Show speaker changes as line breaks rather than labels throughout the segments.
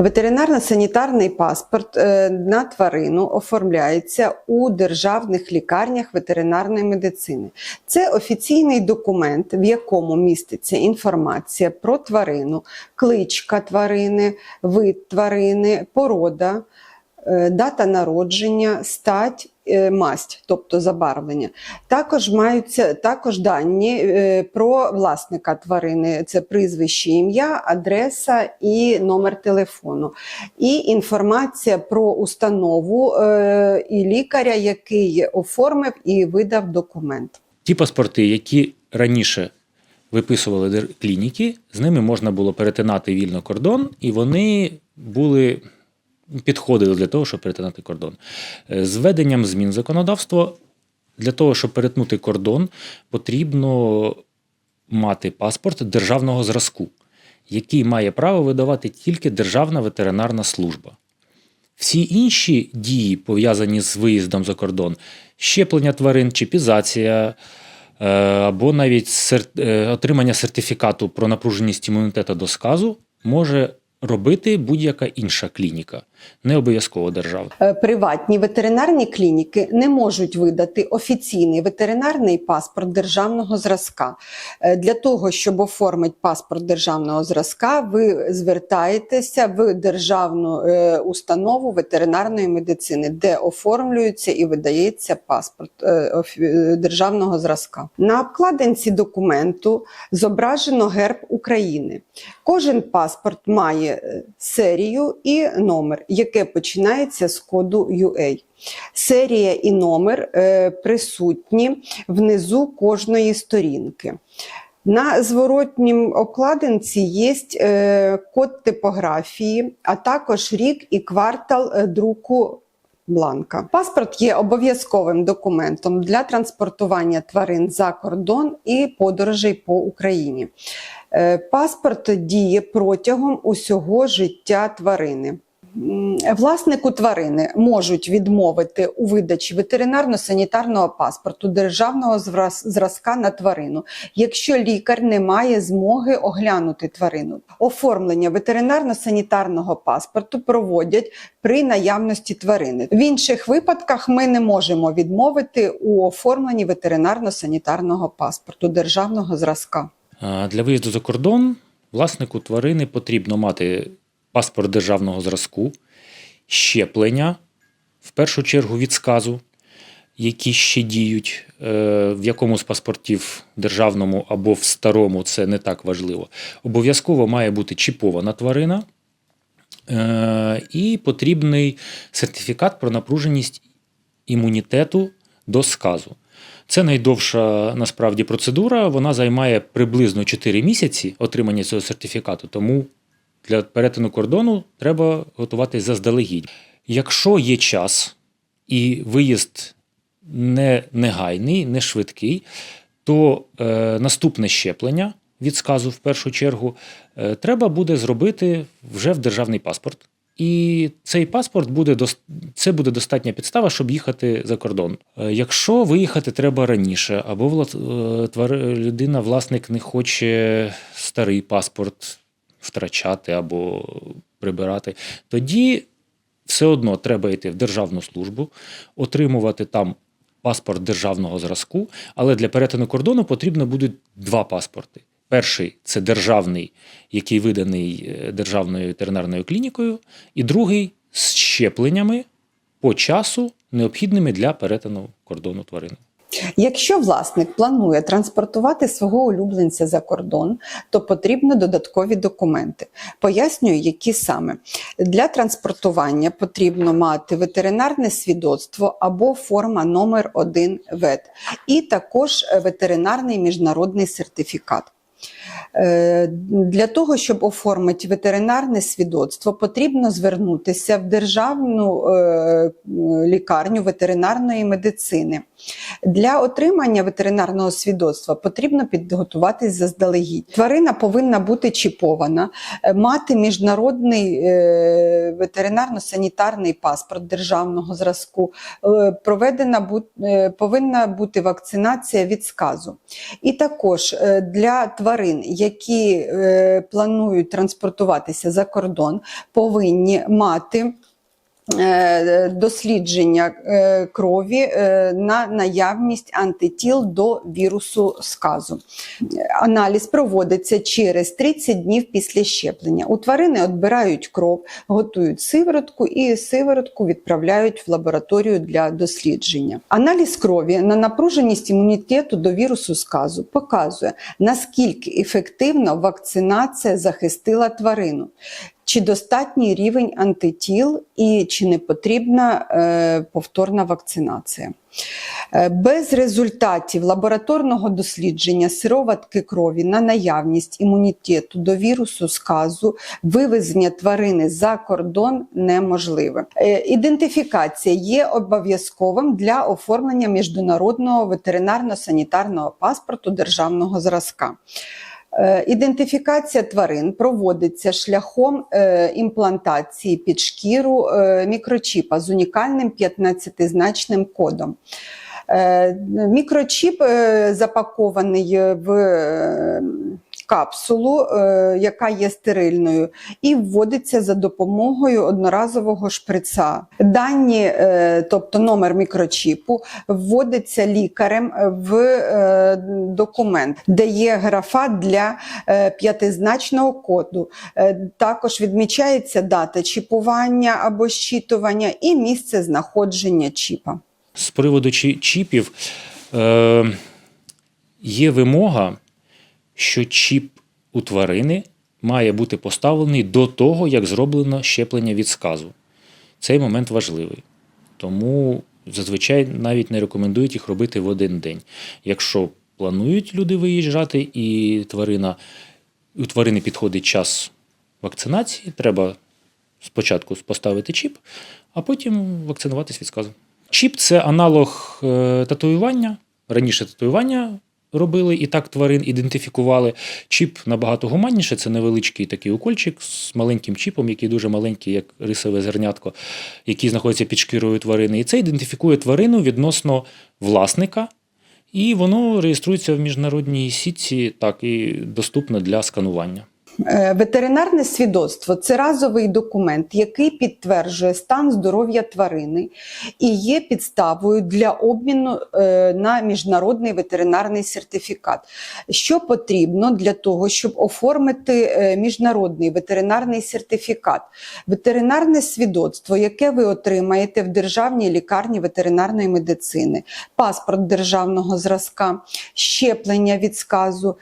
Ветеринарно-санітарний паспорт е, на тварину оформляється у державних лікарнях ветеринарної медицини. Це офіційний документ, в якому міститься інформація про тварину, кличка тварини, вид тварини, порода, е, дата народження, стать. Е, Масть, тобто забарвлення, також маються також дані е, про власника тварини: це прізвище, ім'я, адреса і номер телефону, і інформація про установу е, і лікаря, який оформив і видав документ.
Ті паспорти, які раніше виписували клініки, з ними можна було перетинати вільно кордон, і вони були підходили для того, щоб перетинати кордон. Е, З введенням змін в законодавство для того, щоб перетнути кордон, потрібно мати паспорт державного зразку, який має право видавати тільки Державна ветеринарна служба. Всі інші дії, пов'язані з виїздом за кордон, щеплення тварин, чіпізація е, або навіть е, отримання сертифікату про напруженість імунітету до сказу, може робити будь-яка інша клініка, не обов'язково держава.
Е, Приватні ветеринарні клініки не можуть видати офіційний ветеринарний паспорт державного зразка. Е, Для того, щоб оформити паспорт державного зразка, ви звертаєтеся в державну е, установу ветеринарної медицини, де оформлюється і видається паспорт державного зразка. На обкладинці документу зображено герб України. Кожен паспорт має серію і номер, яке починається з коду UA. Серія і номер е, присутні внизу кожної сторінки. На зворотнім обкладинці є е, код типографії, а також рік і квартал е, друку бланка. Паспорт є обов'язковим документом для транспортування тварин за кордон і подорожей по Україні. Паспорт діє протягом усього життя тварини. Власнику тварини можуть відмовити у видачі ветеринарно-санітарного паспорту державного зразка на тварину, якщо лікар не має змоги оглянути тварину. Оформлення ветеринарно-санітарного паспорту проводять при наявності тварини. В інших випадках ми не можемо відмовити у оформленні ветеринарно-санітарного паспорту державного зразка.
Для виїзду за кордон власнику тварини потрібно мати паспорт державного зразку, щеплення, в першу чергу від сказу, які ще діють, Е, в якому з паспортів державному або в старому це не так важливо. Обов'язково має бути чіпована тварина. Е, І потрібний сертифікат про напруженість імунітету до сказу. Це найдовша насправді процедура. Вона займає приблизно 4 місяці отримання цього сертифікату. Тому для перетину кордону треба готуватись заздалегідь. Якщо є час і виїзд не негайний, не швидкий, то е, наступне щеплення від сказу в першу чергу е, треба буде зробити вже в державний паспорт. І цей паспорт буде це буде достатня підстава, щоб їхати за кордон. Е, Якщо виїхати треба раніше, або е, людина, власник не хоче старий паспорт втрачати або прибирати, тоді все одно треба йти в державну службу, отримувати там паспорт державного зразку, але для перетину кордону потрібно будуть два паспорти. Перший це державний, який виданий е, державною ветеринарною клінікою, і другий з щепленнями по часу, необхідними для перетину кордону тварини.
Якщо власник планує транспортувати свого улюбленця за кордон, то потрібно додаткові документи. Пояснюю, які саме. Для транспортування потрібно мати ветеринарне свідоцтво або форма номер 1 ВЕД, і також е, ветеринарний міжнародний сертифікат. Е, Для того, щоб оформити ветеринарне свідоцтво, потрібно звернутися в державну е, лікарню ветеринарної медицини. Для отримання ветеринарного свідоцтва потрібно підготуватись заздалегідь. Тварина повинна бути чіпована, е, мати міжнародний ветеринарно-санітарний паспорт державного зразку, проведена повинна бути вакцинація від сказу. І також для тварин, які е, планують транспортуватися за кордон, повинні мати. Е, Дослідження е, крові е, на наявність антитіл до вірусу сказу. Аналіз проводиться через 30 днів після щеплення. У тварини відбирають кров, готують сиворотку і сиворотку відправляють в лабораторію для дослідження. Аналіз крові на напруженість імунітету до вірусу сказу показує, наскільки ефективно вакцинація захистила тварину. Чи достатній рівень антитіл і чи не потрібна е, повторна вакцинація? Е, Без результатів лабораторного дослідження сироватки крові на наявність імунітету до вірусу сказу вивезення тварини за кордон неможливе. Е, Ідентифікація є обов'язковим для оформлення міжнародного ветеринарно-санітарного паспорту державного зразка. Е, Ідентифікація тварин проводиться шляхом е, імплантації під шкіру е, мікрочіпа з унікальним 15-значним кодом. Мікрочіп запакований в капсулу, е, яка є стерильною, і вводиться за допомогою одноразового шприца. Дані, е, тобто номер мікрочіпу, вводиться лікарем в е, документ, де є графа для п'ятизначного коду. Також відмічається дата чіпування або щитування і місце знаходження чіпа.
З приводу чіпів е, є вимога, що чіп у тварини має бути поставлений до того, як зроблено щеплення від сказу. Цей момент важливий. Тому зазвичай навіть не рекомендують їх робити в один день. Якщо планують люди виїжджати, і тварина, у тварини підходить час вакцинації, треба спочатку поставити чіп, а потім вакцинуватись від сказу. Чіп це аналог е, татуювання. Раніше татуювання робили і так тварин ідентифікували. Чіп набагато гуманніше, це невеличкий такий укольчик з маленьким чіпом, який дуже маленький, як рисове зернятко, який знаходиться під шкірою тварини. І це ідентифікує тварину відносно власника, і воно реєструється в міжнародній сітці, так і доступно для сканування.
Е, Ветеринарне свідоцтво це разовий документ, який підтверджує стан здоров'я тварини і є підставою для обміну е, на міжнародний ветеринарний сертифікат. Що потрібно для того, щоб оформити е, міжнародний ветеринарний сертифікат? Ветеринарне свідоцтво, яке ви отримаєте в державній лікарні ветеринарної медицини, паспорт державного зразка, щеплення від сказу,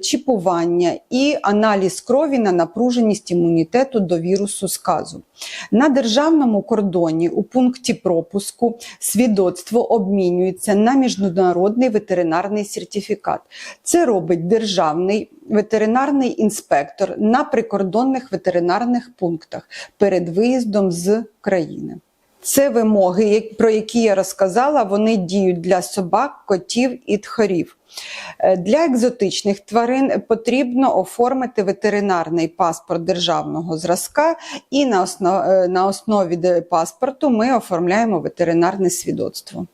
чіпування і аналіз крові на напруженість імунітету до вірусу сказу. На державному кордоні у пункті пропуску свідоцтво обмінюється на міжнародний ветеринарний сертифікат. Це робить державний ветеринарний інспектор на прикордонних ветеринарних пунктах перед виїздом з країни. Це вимоги, про які я розказала, вони діють для собак, котів і тхорів. Е, Для екзотичних тварин потрібно оформити ветеринарний паспорт державного зразка, і на е, на основі паспорту ми оформляємо ветеринарне свідоцтво.